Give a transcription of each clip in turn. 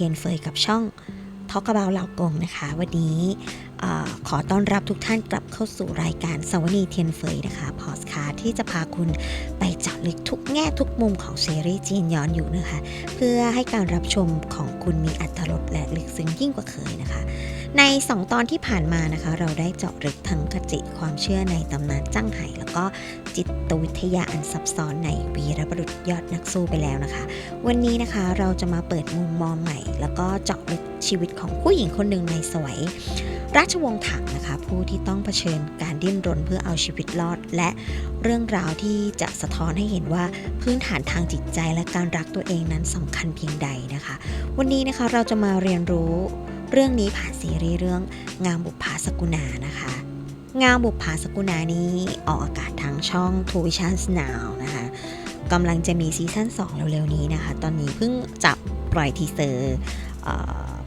ทียนเฟยกับช่องทอกกระเบาเหล่ากงนะคะ วันนี้อขอต้อนรับทุกท่านกลับเข้าสู่รายการสวนีเทียนเฟยนะคะพอสคาที่จะพาคุณไปเจาะลึกทุกแง่ทุกมุมของซีรีส์จีนย้อนอยู่นะคะ เพื่อให้การรับชมของคุณมีอัตรสและลึกซึ้งยิ่งกว่าเคยนะคะ ใน 2 ตอนที่ผ่านมานะคะ เราได้เจาะลึกทั้งคติความเชื่อในตำนานจ้งไห่ แล้วก็จิตวิทยาอันซับซ้อนในวีรบุรุษยอดนักสู้ไปแล้วนะคะ วันนี้นะคะเราจะมาเปิดมุมมองใหม่ แล้วก็เจาะลึกชีวิตของผู้หญิงคนหนึ่งในสวยราชวงศ์ถังนะคะ ผู้ที่ต้องเผชิญการดิ้นรนเพื่อเอาชีวิตรอด และเรื่องราวที่จะสะท้อนให้เห็นว่าพื้นฐานทางจิตใจและการรักตัวเองนั้นสำคัญเพียงใดนะคะ วันนี้นะคะเราจะมาเรียนรู้ เรื่องนี้ผ่านซีรีส์เรื่องงามบุปผาสกุณานะคะ งามบุปผาสกุณานี้ออกอากาศทางช่องทูวิชั่นสนาวนะคะกำลังจะมีซีซั่น2เร็วๆนี้นะคะ ตอนนี้เพิ่งจับปล่อยทีเซอร์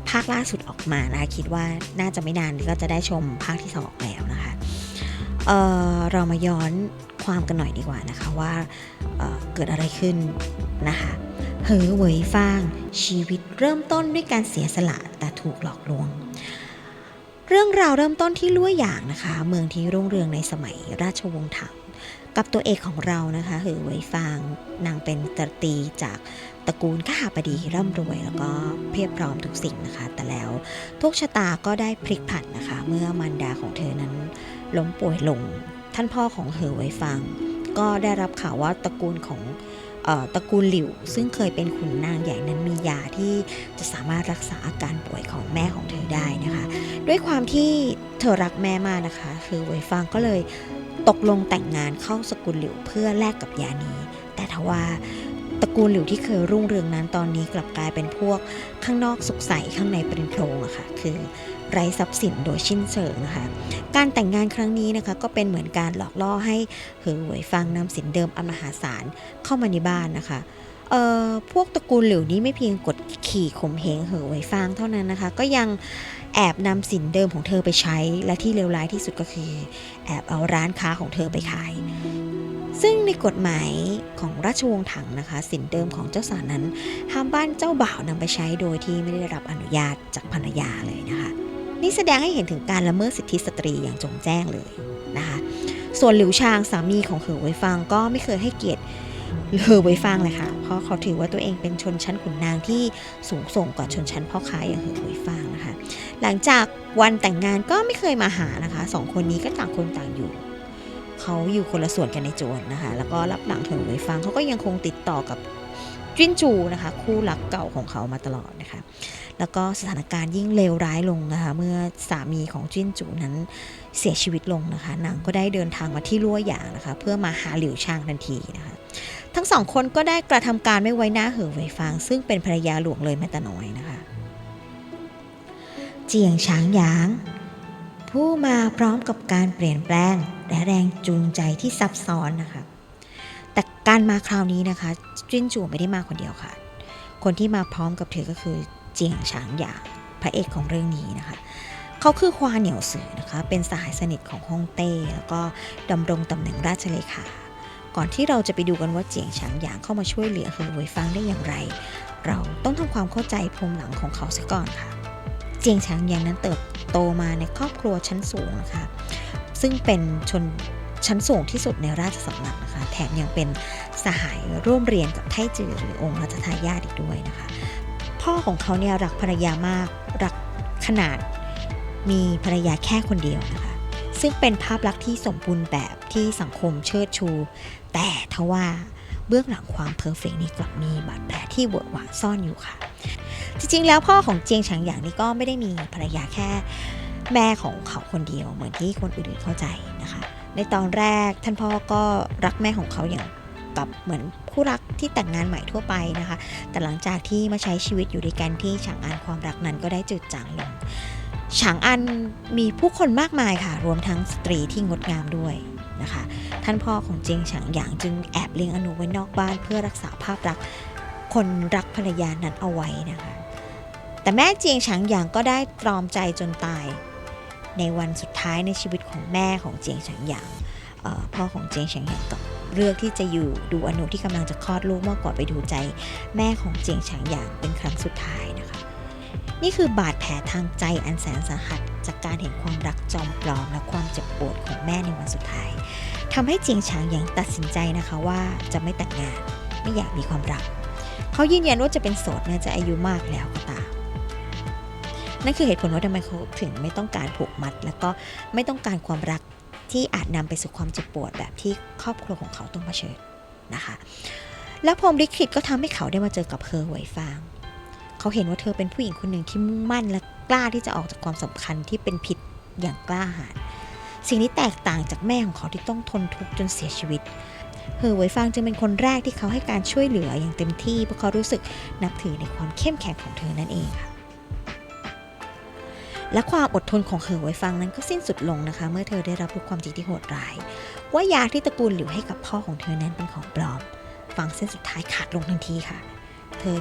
ภาคล่าสุดออกมานะคะ คิดว่าน่าจะไม่นานก็จะได้ชมภาคที่ 2 แล้วนะคะเเรามาย้อนความกันหน่อยดีกว่านะคะว่าเเกิดอะไรขึ้นนะคะ เหอเหวยฟาง ชีวิตเริ่มต้นด้วยการเสียสละแต่ถูกหลอกลวง เรื่องราวเริ่มต้นที่ลั่วหยางนะคะ เมืองที่รุ่งเรืองในสมัยราชวงศ์ถัง กับตัวเอกของเรานะคะเหอเหวยฟางนางเป็นตรีจากตระกูลข้าบดีร่ำรวยแล้วก็เพียบพร้อมทุกสิ่งนะคะ แต่แล้วทุกชะตาก็ได้พลิกผันนะคะ เมื่อมารดาของเธอนั้นล้มป่วยลง ท่านพ่อของเหอเวยฟางก็ได้รับข่าวว่าตระกูลของ ตระกูลหลิว ซึ่งเคยเป็นขุนนางใหญ่นั้นมียาที่จะสามารถรักษาอาการป่วยของแม่ของเธอได้นะคะ ด้วยความที่เธอรักแม่มากนะคะ คือเวยฟางก็เลยตกลงแต่งงานเข้าสกุลหลิวเพื่อแลกกับยานี้ แต่ทว่าตระกูลหลิวที่เคยรุ่งเรืองนั้นตอนนี้กลับกลายเป็นพวกข้างนอกสุขใสข้างในเป็นโพรงอะค่ะ คือ ไร้ทรัพย์สินโดยชิ้นเชิงนะคะการแต่งงานครั้งนี้นะคะก็เป็นเหมือนการหลอกล่อให้เหอหวยฟางนำสินเดิมอันมหาศาลเข้ามาในบ้านนะคะเอ่อพวกตระกูลหลิวนี้ไม่เพียงกดขี่ข่มเหงเหอไว้ฟางเท่านั้นนะคะ ก็ยังแอบนำสินเดิมของเธอไปใช้ และที่เลวร้ายที่สุดก็คือ แอบเอาร้านค้าของเธอไปขาย ซึ่งในกฎหมายของราชวงศ์ถังนะคะ สินเดิมของเจ้าสาวนั้นห้ามบ้านเจ้าบ่าวนำไปใช้โดยที่ไม่ได้รับอนุญาตจากภรรยาเลยนะคะ นี่แสดงให้เห็นถึงการละเมิดสิทธิสตรีอย่างจงแจ้งเลยนะคะส่วนหลิวชางสามีของเหอไวฟางก็ไม่เคยให้เกียรติเหอไวฟางเลยค่ะ เพราะเขาถือว่าตัวเองเป็นชนชั้นขุนนางที่สูงส่งกว่าชนชั้นพ่อค้าอย่างเหอไวฟางนะคะ หลังจากวันแต่งงานก็ไม่เคยมาหานะคะสองคนนี้ก็ต่างคนต่างอยู่เขาอยู่คนละส่วนกันในโจรนะคะ แล้วก็รับหลังเหอไวฟางเขาก็ยังคงติดต่อกับจิ้นจูนะคะ คู่รักเก่าของเขามาตลอดนะคะ แล้วก็สถานการณ์ยิ่งเลวร้ายลงนะคะ เมื่อสามีของจิ้นจูนั้นเสียชีวิตลงนะคะนางก็ได้เดินทางมาที่ลั่วหยางนะคะ เพื่อมาหาหลิวชางทันทีนะคะ ทั้งสองคนก็ได้กระทำการไม่ไว้หน้าเหอไวฟาง ซึ่งเป็นภรรยาหลวงเลยแม้แต่น้อยนะคะเจียงฉางหยาง ผู้มาพร้อมกับการเปลี่ยนแปลงและแรงจูงใจที่ซับซ้อนนะคะแต่การมาคราวนี้นะคะจิ้นจูไม่ได้มาคนเดียวค่ะ คนที่มาพร้อมกับเธอก็คือ เจียงฉางหยางพระเอกของเรื่องนี้นะคะเขาคือควาเหนียวสือนะคะเป็นสหายสนิทของฮ่องเต้ แล้วก็ดำรงตำแหน่งราชเลขา ก่อนที่เราจะไปดูกันว่าเจียงฉางหยางเข้ามาช่วยเหลือเหอเวยฟางได้อย่างไร เราต้องทำความเข้าใจภูมิหลังของเขาซะก่อนค่ะ เจียงฉางหยางนั้นเติบโตมาในครอบครัวชั้นสูงนะคะซึ่งเป็นชนชั้นสูงที่สุดในราชสำนักนะคะ แถมยังเป็นสหายร่วมเรียนกับไทจือหรือองค์รัชทายาทอีกด้วยนะคะ พ่อของเขาเนี่ยรักภรรยามาก รักขนาดมีภรรยาแค่คนเดียวนะคะ ซึ่งเป็นภาพลักษณ์ที่สมบูรณ์แบบที่สังคมเชิดชู แต่ทว่าเบื้องหลังความเพอร์เฟกต์นี้กลับมีบาดแผลที่เวอะหวะซ่อนอยู่ค่ะ จริงๆ แล้วพ่อของเจียงฉางหยางนี่ก็ไม่ได้มีภรรยาแค่แม่ของเขาคนเดียวเหมือนที่คนอื่นๆเข้าใจนะคะ ในตอนแรกท่านพ่อก็รักแม่ของเขาอย่างกับเหมือน คู่รักที่แต่งงานใหม่ทั่วไปนะคะ แต่หลังจากที่มาใช้ชีวิตอยู่ด้วยกันที่ฉางอันความรักนั้นก็ได้จืดจางลงฉางอันมีผู้คนมากมายค่ะ รวมทั้งสตรีที่งดงามด้วยนะคะ ท่านพ่อของเจียงฉางหยางจึงแอบเลี้ยงอนุไว้นอกบ้านเพื่อรักษาภาพลักษณ์คนรักภรรยานั้นเอาไว้นะคะ แต่แม่เจียงฉางหยางก็ได้ตรอมใจจนตาย ในวันสุดท้ายในชีวิตของแม่ของเจียงฉางหยางพ่อของเจียงฉางหยางกับ เลือกที่จะอยู่ดูอนุที่กำลังจะคลอดลูกมากกว่าไปดูใจ แม่ของเจียงฉางหยางเป็นครั้งสุดท้ายนะคะ นี่คือบาดแผลทางใจอันแสนสาหัส จากการเห็นความรักจอมปลอมและความเจ็บปวดของแม่ในวันสุดท้ายทำให้เจียงฉางหยางตัดสินใจนะคะว่าจะไม่แต่งงานไม่อยากมีความรัก เขายืนยันว่าจะเป็นโสดแม้จะอายุมากแล้วก็ตามนั่นคือเหตุผลว่าทำไมเขาถึงไม่ต้องการผูกมัด แล้วก็ไม่ต้องการความรัก ที่อาจนำไปสู่ความเจ็บปวดแบบที่ครอบครัวของเขาต้องเผชิญนะคะ แล้วพรมลิขิตก็ทำให้เขาได้มาเจอกับเฮอเหวยฟาง เขาเห็นว่าเธอเป็นผู้หญิงคนหนึ่งที่มุ่งมั่นและกล้าที่จะออกจากความสัมพันธ์ที่เป็นผิดอย่างกล้าหาญสิ่งนี้แตกต่างจากแม่ของเขาที่ต้องทนทุกข์จนเสียชีวิตเฮอเหวยฟางจึงเป็นคนแรกที่เขาให้การช่วยเหลืออย่างเต็มที่เพราะเขารู้สึกนับถือในความเข้มแข็งของเธอนั่นเองค่ะ และความอดทนของเฮอเหวยฟางนั้นก็สิ้นสุดลงนะคะ เมื่อเธอได้รับรู้ความจริงที่โหดร้าย ว่ายาที่ตระกูลหลิวให้กับพ่อของเธอนั้นเป็นของปลอม ฟังเส้นสุดท้ายขาดลงทันทีค่ะ เธอ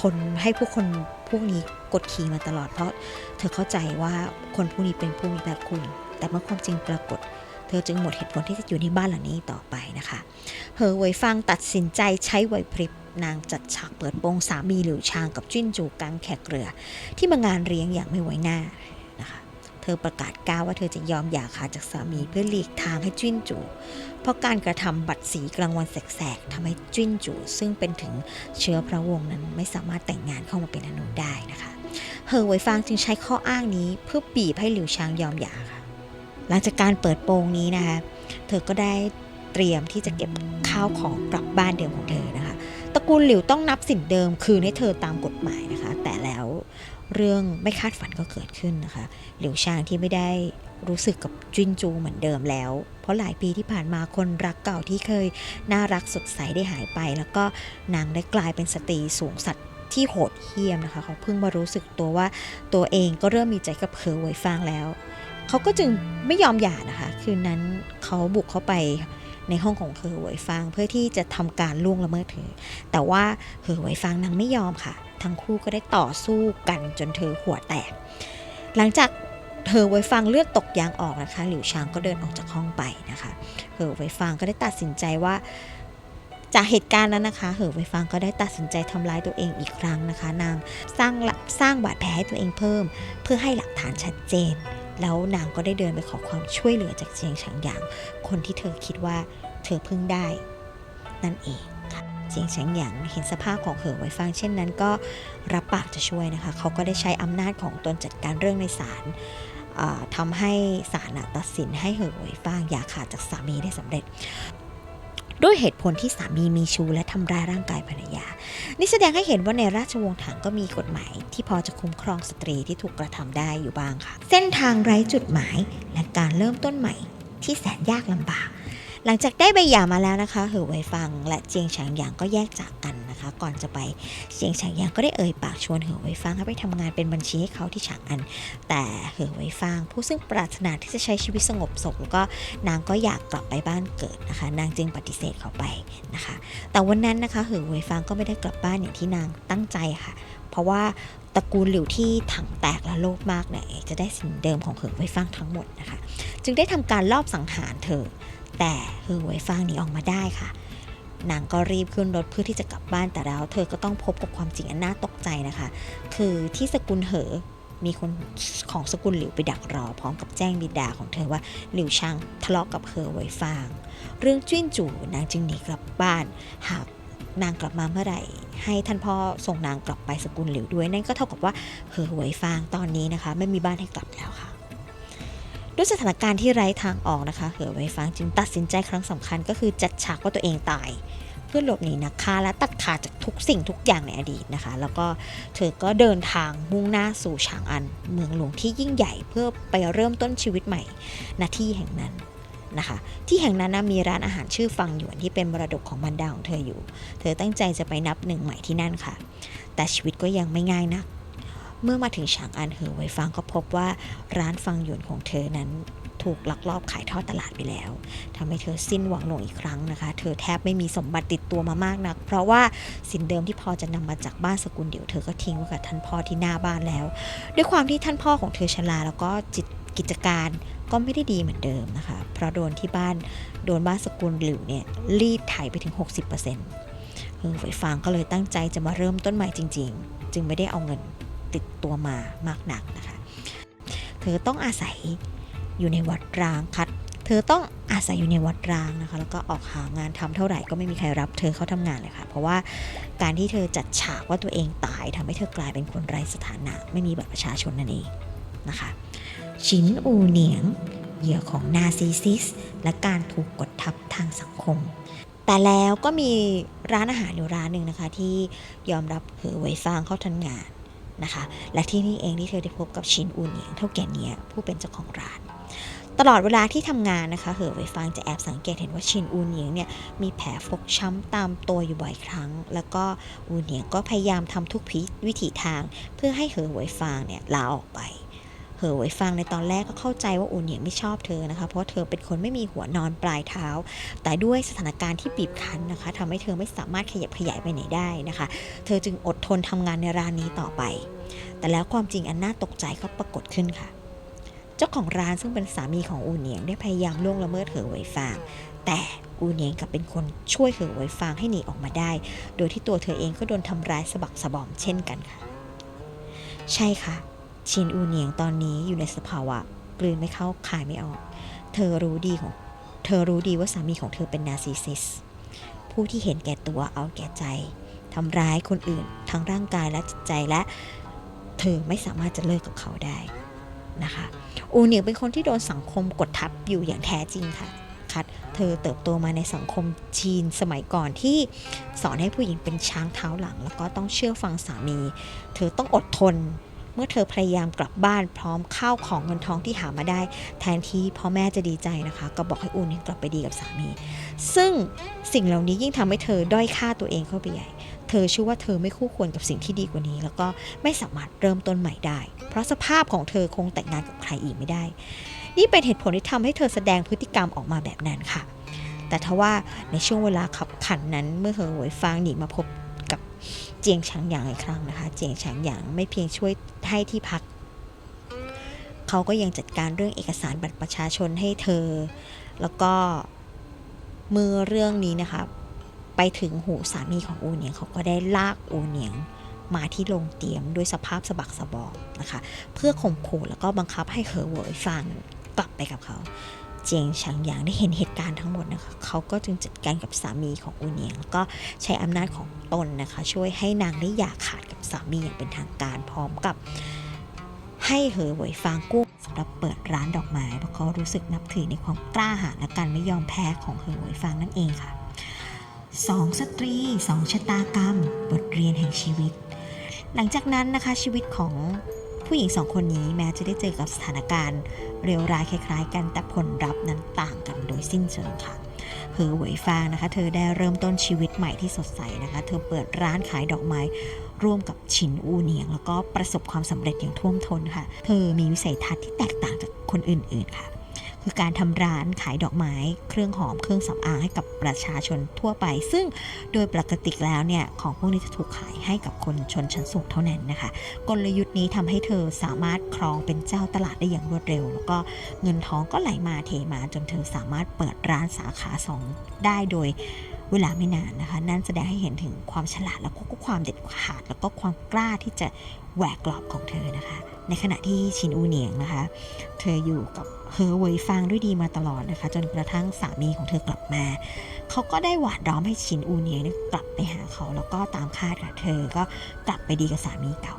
ทนให้ผู้คนพวกนี้กดขี่มาตลอด เพราะเธอเข้าใจว่าคนพวกนี้เป็นผู้มีพระคุณ แต่เมื่อความจริงปรากฏ เธอจึงหมดเหตุผลที่จะอยู่ในบ้านหลังนี้ต่อไปนะคะ เหอเหวยฟังตัดสินใจใช้ไหวพริบ นางจัดฉากเปิดโปงสามีหลิวชางกับจิ้นจูกลางแขกเรือ ที่มางานเลี้ยงอย่างไม่ไว้หน้านะคะเธอประกาศก้าวว่าเธอจะยอมหย่าขาดจากสามีเพื่อหลีกทางให้จิ้นจู เพราะการกระทำบัตรสีกลางวันแสกๆทำให้จิ้นจู ซึ่งเป็นถึงเชื้อพระวงศ์นั้นไม่สามารถแต่งงานเข้ามาเป็นอนุได้นะคะเหอเหวฟางจึงใช้ข้ออ้างนี้เพื่อบีบให้หลิวชางยอมหย่าค่ะหลังจากการเปิดโปงนี้นะคะเธอก็ได้เตรียมที่จะเก็บข้าวของกลับบ้านเดิมของเธอนะคะ ระกูลหลิวต้องนับสินเดิม คืนให้เธอตามกฎหมายนะคะ แต่แล้วเรื่องไม่คาดฝันก็เกิดขึ้นนะคะ หลิวชางที่ไม่ได้รู้สึกกับจินจูเหมือนเดิมแล้ว เพราะหลายปีที่ผ่านมาคนรักเก่าที่เคยน่ารักสดใสได้หายไป แล้วก็นางได้กลายเป็นสตรีสูงสัตว์ที่โหดเหี้ยมนะคะ เขาเพิ่งมารู้สึกตัวว่าตัวเองก็เริ่มมีใจกับเพอไวยฟางแล้ว เขาก็จึงไม่ยอมหย่านะคะ คืนนั้นเขาบุกเข้าไป ในห้องของเหอหวยฟางเพื่อที่จะทำการล่วงละเมิดเธอ แต่ว่าเหอหวยฟางนางไม่ยอมค่ะ ทั้งคู่ก็ได้ต่อสู้กันจนเธอหัวแตก หลังจากเหอเหวยฟางเลือดตกยางออกนะคะ หลิวชางก็เดินออกจากห้องไปนะคะเหอเหวยฟางก็ได้ตัดสินใจว่าจากเหตุการณ์นั้นนะคะเหอเหวฟางก็ได้ตัดสินใจทำร้ายตัวเองอีกครั้งนะคะ นางสร้างสร้างบาดแผลให้ตัวเองเพิ่ม เพื่อให้หลักฐานชัดเจน แล้วนางก็ได้เดินไปขอความช่วยเหลือจากเจียงฉางหยาง คนที่เธอคิดว่าเธอพึ่งได้ นั่นเองค่ะเจียงฉางหยางเห็นสภาพของเหอไว้ฟางเช่นนั้นก็รับปากจะช่วยนะคะเขาก็ได้ใช้อำนาจของตนจัดการเรื่องในศาลทำให้ศาลตัดสินให้เหอไว้ฟางอย่าขาดจากสามีได้สำเร็จ ด้วยเหตุผลที่สามีมีชู้และทำร้ายร่างกายภรรยา นี่แสดงให้เห็นว่าในราชวงศ์ถังก็มีกฎหมาย ที่พอจะคุ้มครองสตรีที่ถูกกระทำได้อยู่บ้างค่ะ เส้นทางไร้จุดหมายและการเริ่มต้นใหม่ที่แสนยากลำบาก หลังจากได้ใบหย่ามาแล้วนะคะเหอไวฟัง และเจียงฉางหยางก็แยกจากกันนะคะ ก่อนจะไปเจียงฉางหยางก็ได้เอ่ยปากชวนเหอไวฟังให้ไปทำงานเป็นบัญชีให้เขาที่ฉางอัน แต่เหอไวฟังผู้ซึ่งปรารถนาที่จะใช้ชีวิตสงบสุขแล้วก็นางก็อยากกลับไปบ้านเกิดนะคะ นางจึงปฏิเสธเขาไปนะคะ แต่วันนั้นนะคะเหอเวฟางก็ไม่ได้กลับบ้านอย่างที่นางตั้งใจค่ะ เพราะว่าตระกูลหลิวที่ถังแตกและโลภมากเนี่ยจะได้สิ่งเดิมของเหอเวฟางทั้งหมดนะคะ จึงได้ทำการลอบสังหารเธอ แต่เหอเวยฟางหนีออกมาได้ค่ะนางก็รีบขึ้นรถเพื่อที่จะกลับบ้านแต่แล้ว เธอก็ต้องพบกับความจริงอันน่าตกใจนะคะ คือที่สกุลเหอมีคนของสกุลหลิวไปดักรอ พร้อมกับแจ้งบิดาของเธอว่าหลิวช่างทะเลาะกับเหอเวยฟาง เรื่องจิ้นจู่นางจึงหนีกลับบ้าน หากนางกลับมาเมื่อไหร่ ให้ท่านพ่อส่งนางกลับไปสกุลหลิวด้วยนั่นก็เท่ากับว่าเหอหวยฟางตอนนี้นะคะ ไม่มีบ้านให้กลับแล้วค่ะ ด้วยสถานการณ์ที่ไร้ทางออกนะคะเหอหวยฟางจึงตัดสินใจครั้งสำคัญก็คือจัดฉากว่าตัวเองตาย เพื่อหลบหนีนักฆ่าและตัดขาดจากทุกสิ่งทุกอย่างในอดีตนะคะ แล้วก็เธอก็เดินทางมุ่งหน้าสู่ฉางอัน เมืองหลวงที่ยิ่งใหญ่เพื่อไปเริ่มต้นชีวิตใหม่ณที่แห่งนั้นนะคะที่แห่งนั้นนะมีร้านอาหารชื่อฟังหยวนที่เป็นมรดกของบรรดาของเธออยู่ เธอตั้งใจจะไปนับหนึ่งใหม่ที่นั่นค่ะ แต่ชีวิตก็ยังไม่ง่ายนัก เมื่อมาถึงฉางอันเหอไวฟังก็พบว่าร้านฟังหยวนของเธอนั้นถูกลักลอบขายทอดตลาดไปแล้วทำให้เธอสิ้นหวังลงอีกครั้งนะคะ เธอแทบไม่มีสมบัติติดตัวมามากนัก เพราะว่าสินเดิมที่พอจะนำมาจากบ้านสกุลเดี่ยวเธอก็ทิ้งไว้กับท่านพ่อที่หน้าบ้านแล้ว ด้วยความที่ท่านพ่อของเธอชราแล้วก็จิตกิจการก็ไม่ได้ดีเหมือนเดิมนะคะ เพราะโดนที่บ้านโดนบ้านสกุลหลิวเนี่ยรีดไถไปถึง 60%เฮอไฟฟางก็เลยตั้งใจจะมาเริ่มต้นใหม่จริง ๆ จึงไม่ได้เอาเงิน ติดตัวมามากหนักนะคะ เธอต้องอาศัยอยู่ในวัดร้างคัด เธอต้องอาศัยอยู่ในวัดร้างนะคะ แล้วก็ออกหางานทำเท่าไหร่ก็ไม่มีใครรับเธอเข้าทำงานเลยค่ะ เพราะว่าการที่เธอจัดฉากว่าตัวเองตายทำให้เธอกลายเป็นคนไร้สถานะ ไม่มีบัตรประชาชนนั่นเองนะคะชินอูเหนียงเหยื่อของนาซิสซิส และการถูกกดทับทางสังคม แต่แล้วก็มีร้านอาหารอยู่ร้านหนึ่งนะคะ ที่ยอมรับเหอไวฟางเข้าทำงาน นะคะ และที่นี่เองที่เธอได้พบกับชินอูเหนียงเท่าแก่เนี้ยผู้เป็นเจ้าของร้าน ตลอดเวลาที่ทำงานนะคะเหอไวฟางจะแอบสังเกตเห็นว่าชินอูเหนียงเนี่ยมีแผลฟกช้ำตามตัวอยู่บ่อยครั้ง แล้วก็อูเหนียงก็พยายามทำทุกพิวิถีทาง เพื่อให้เหอไวฟางเนี่ยลาออกไป เหอไวฟางในตอนแรกก็เข้าใจว่าอูเหนียงไม่ชอบเธอนะคะ เพราะเธอเป็นคนไม่มีหัวนอนปลายเท้า แต่ด้วยสถานการณ์ที่บีบคั้นนะคะทำให้เธอไม่สามารถขยับขยายไปไหนได้นะคะ เธอจึงอดทนทำงานในร้านนี้ต่อไป แต่แล้วความจริงอันน่าตกใจก็ปรากฏขึ้นค่ะเจ้าของร้านซึ่งเป็นสามีของอูเหนียงได้พยายามล่วงละเมิดเหอไวฟาง แต่อูเหนียงกลับเป็นคนช่วยเหอไวฟางให้หนีออกมาได้ โดยที่ตัวเธอเองก็โดนทำร้ายสะบักสะบอมเช่นกันค่ะ ใช่ค่ะ ชินอูเหนียงตอนนี้อยู่ในสภาวะกลืนไม่เข้าคายไม่ออก เธอรู้ดีของ เธอรู้ดีว่าสามีของเธอเป็นนาซิสซิส ผู้ที่เห็นแก่ตัวเอาแก่ใจทำร้ายคนอื่น ทั้งร่างกายและจิตใจและ เธอไม่สามารถจะเลิกกับเขาได้นะคะอูเหนียงเป็นคนที่โดนสังคมกดทับอยู่อย่างแท้จริงค่ะคัดเธอเติบโตมาในสังคมจีนสมัยก่อนที่สอนให้ผู้หญิงเป็นช้างเท้าหลัง แล้วก็ต้องเชื่อฟังสามี เธอต้องอดทน มื่อเธอพยายามกลับบ้านพร้อมข้าวของเงินทองที่หามาได้ แทนที่พ่อแม่จะดีใจนะคะ ก็บอกให้อูเหนียงกลับไปดีกับสามี ซึ่งสิ่งเหล่านี้ยิ่งทำให้เธอด้อยค่าตัวเองเข้าไปใหญ่ เธอเชื่อว่าเธอไม่คู่ควรกับสิ่งที่ดีกว่านี้ แล้วก็ไม่สามารถเริ่มต้นใหม่ได้ เพราะสภาพของเธอคงแต่งงานกับใครอีกไม่ได้ นี่เป็นเหตุผลที่ทำให้เธอแสดงพฤติกรรมออกมาแบบนั้นค่ะแต่ทว่าในช่วงเวลาขับขันนั้นเมื่อเหอหวยฟางหนีมาพบ กับเจียงฉางหยางอีกครั้งนะคะ เจียงฉางหยางไม่เพียงช่วยให้ที่พัก เขาก็ยังจัดการเรื่องเอกสารบัตรประชาชนให้เธอ แล้วก็เมื่อเรื่องนี้นะคะ ไปถึงหูสามีของอูเหนียงเขาก็ได้ลากอูเหนียงมาที่โรงเตียมด้วยสภาพสะบักสะบอมนะคะ เพื่อข่มขู่แล้วก็บังคับให้เหอเหวยฟางกลับไปกับเขา เจียงฉางหยางได้เห็นเหตุการณ์ทั้งหมดนะคะเขาก็จึงจัดการกับสามีของอูเหนียงแล้วก็ใช้อำนาจของตนนะคะ ช่วยให้นางได้หย่าขาดกับสามีอย่างเป็นทางการพร้อมกับให้เหอหวยฟางกู้สำหรับเปิดร้านดอกไม้เพราะเขารู้สึกนับถือในความกล้าหาญและการไม่ยอมแพ้ของเหอหวยฟางนั่นเองค่ะสองสตรีสองชะตากรรม บทเรียนแห่งชีวิต หลังจากนั้นนะคะชีวิตของผู้หญิงสองคนนี้แม้จะได้เจอกับสถานการณ์ เร็วร้ายคล้ายๆ กันแต่ผลลัพธ์นั้นต่างกันโดยสิ้นเชิงค่ะเฮอเหวยฟางนะคะ เธอได้เริ่มต้นชีวิตใหม่ที่สดใสนะคะ เธอเปิดร้านขายดอกไม้ร่วมกับชินอูเหนียง แล้วก็ประสบความสำเร็จอย่างท่วมท้นค่ะ เธอมีวิสัยทัศน์ที่แตกต่างจากคนอื่นๆค่ะ คือการทำร้านขายดอกไม้ เครื่องหอมเครื่องสำอางให้กับประชาชนทั่วไป ซึ่งโดยปกติแล้วเนี่ยของพวกนี้จะถูกขายให้กับคนชนชั้นสูงเท่านั้นนะคะ กลยุทธ์นี้ทำให้เธอสามารถครองเป็นเจ้าตลาดได้อย่างรวดเร็ว แล้วก็เงินทองก็ไหลมาเทมาจนเธอสามารถเปิดร้านสาขาสองได้โดยเวลาไม่นานนะคะ นั่นแสดงให้เห็นถึงความฉลาดแล้วก็ความเด็ดขาด แล้วก็ความกล้าที่จะแหวกกรอบของเธอนะคะ ในขณะที่ชินอูเหนียงนะคะ เธออยู่กับ เฮอเวยฟางด้วยดีมาตลอดนะคะ จนกระทั่งสามีของเธอกลับมา เขาก็ได้หวานล้อมให้ชินอูเหนียงเนี่ยกลับไปหาเขา แล้วก็ตามคาดค่ะเธอก็กลับไปดีกับสามีเก่า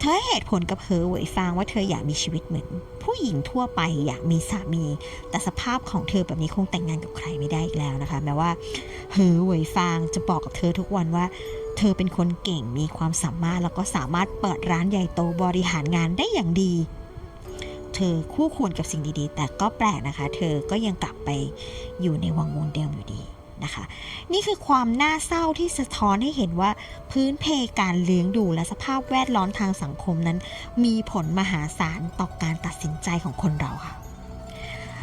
เธอเหตุผลกับเฮอเวยฟางว่าเธออยากมีชีวิตเหมือน ผู้หญิงทั่วไปอยากมีสามี แต่สภาพของเธอแบบนี้คงแต่งงานกับใครไม่ได้อีกแล้วนะคะ แม้ว่าเฮอเวยฟางจะบอกกับเธอทุกวันว่าเธอเป็นคนเก่งมีความสามารถแล้วก็สามารถเปิดร้านใหญ่โตบริหารงานได้อย่างดี เธอคู่ควรกับสิ่งดีๆ แต่ก็แปลกนะคะ เธอก็ยังกลับไปอยู่ในวังวนเดิมอยู่ดีนะคะ นี่คือความน่าเศร้าที่สะท้อนให้เห็นว่าพื้นเพการเลี้ยงดูและสภาพแวดล้อมทางสังคมนั้น มีผลมหาศาลต่อการตัดสินใจของคนเราค่ะ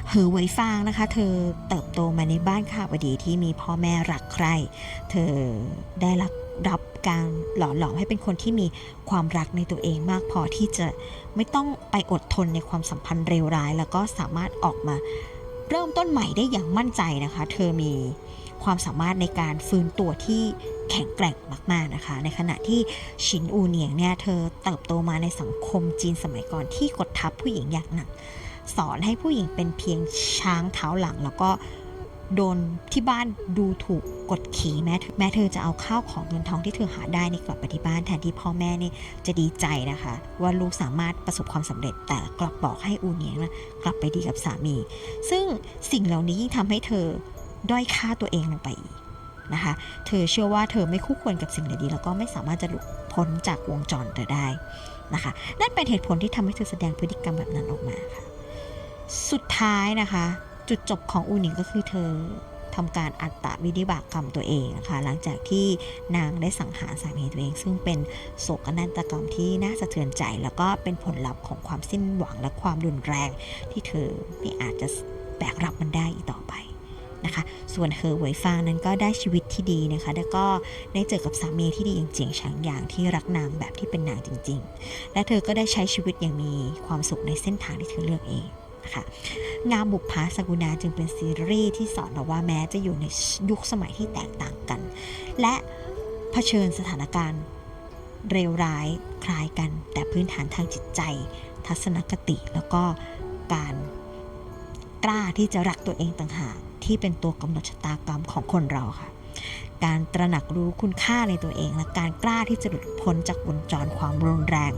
เหอไวฟางนะคะ เธอเติบโตมาในบ้านข้าวดีที่มีพ่อแม่รักใคร่ เธอได้รับ รับการหล่อหลอมให้เป็นคนที่มีความรักในตัวเองมากพอที่จะไม่ต้องไปอดทนในความสัมพันธ์เลวร้าย แล้วก็สามารถออกมาเริ่มต้นใหม่ได้อย่างมั่นใจนะคะ เธอมีความสามารถในการฟื้นตัวที่แข็งแกร่งมาก ๆ นะคะ ในขณะที่ชินอูเหนียงเนี่ย เธอเติบโตมาในสังคมจีนสมัยก่อนที่กดทับผู้หญิงอย่างหนัก สอนให้ผู้หญิงเป็นเพียงช้างเท้าหลังแล้วก็ โดนที่บ้านดูถูกกดขี่แม้แม้เธอจะเอาข้าวของเงินทองที่เธอหาได้ในกลับไปที่บ้านแทนที่พ่อแม่นี่จะดีใจนะคะ ว่าลูกสามารถประสบความสำเร็จแต่กลับบอกให้อูเนียงนะกลับไปดีกับสามี ซึ่งสิ่งเหล่านี้ยิ่งทำให้เธอด้อยค่าตัวเองลงไปอีกนะคะ เธอเชื่อว่าเธอไม่คู่ควรกับสิ่งใดๆแล้วก็ไม่สามารถจะหลุดพ้นจากวงจรเธอได้นะคะ นั่นเป็นเหตุผลที่ทำให้เธอแสดงพฤติกรรมแบบนั้นออกมาค่ะ สุดท้ายนะคะ จุดจบของอูหนิงก็คือเธอทำการอัตตวินิบากกรรมตัวเองนะคะหลังจากที่นางได้สังหารสามีตัวเอง ซึ่งเป็นโศกนาฏกรรมที่น่าสะเทือนใจ แล้วก็เป็นผลลัพธ์ของความสิ้นหวังและความรุนแรง ที่เธอไม่อาจจะแบกรับมันได้อีกต่อไปนะคะส่วนเฮอหวยฟางนั้นก็ได้ชีวิตที่ดีนะคะแล้วก็ได้เจอกับสามีที่ดีอย่างเจียงฉางอย่างที่รักนางแบบที่เป็นนางจริง ๆ และเธอก็ได้ใช้ชีวิตอย่างมีความสุขในเส้นทางที่เธอเลือกเอง คะงามบุพภาสกุณาจึงเป็นซีรีส์ที่สอนเราว่าแม้จะอยู่ในยุคสมัยที่แตกต่างกัน และเผชิญสถานการณ์เร็วร้ายคล้ายกัน แต่พื้นฐานทางจิตใจ ทัศนคติแล้วก็การกล้าที่จะรักตัวเองต่างหากที่เป็นตัวกำหนดชะตากรรมของคนเราค่ะ การตระหนักรู้คุณค่าในตัวเอง และการกล้าที่จะหลุดพ้นจากวงจรความรุนแรง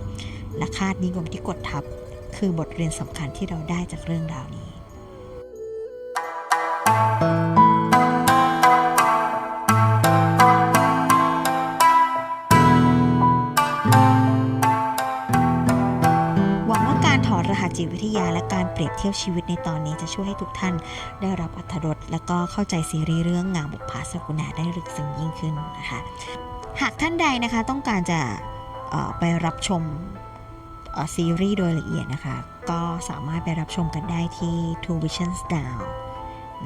และคาดนิยมที่กดทับ คือบทเรียนสำคัญที่เราได้จากเรื่องราวนี้ หวังว่าการถอดรหัสจิตวิทยาและการเปรียบเทียบชีวิตในตอนนี้จะช่วยให้ทุกท่านได้รับอรรถรสและก็เข้าใจซีรีส์เรื่องงามบุพภาสกุณาได้ลึกซึ้งยิ่งขึ้นนะคะ หากท่านใดนะคะต้องการจะไปรับชม ซีรีส์โดยละเอียดนะคะ ก็สามารถไปรับชมกันได้ที่ Two Visions Down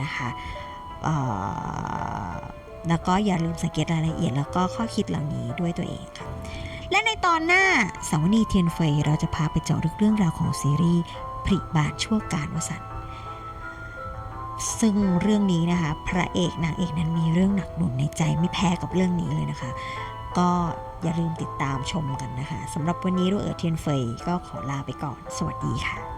นะคะแล้วก็อย่าลืมสังเกตรายละเอียดแล้วก็ข้อคิดเหล่านี้ด้วยตัวเองค่ะ และในตอนหน้าสาวนีเทียนเฟยเราจะพาไปเจาะลึกเรื่องราวของซีรีส์ผริบาทชั่วการวสันซึ่งเรื่องนี้นะคะ พระเอกนางเอกนั้นมีเรื่องหนักหน่วงในใจไม่แพ้กับเรื่องนี้เลยนะคะ ก็ อย่าลืมติดตามชมกันนะคะสำหรับวันนี้รูเอ๋อเทียนเฟยก็ขอลาไปก่อน สวัสดีค่ะ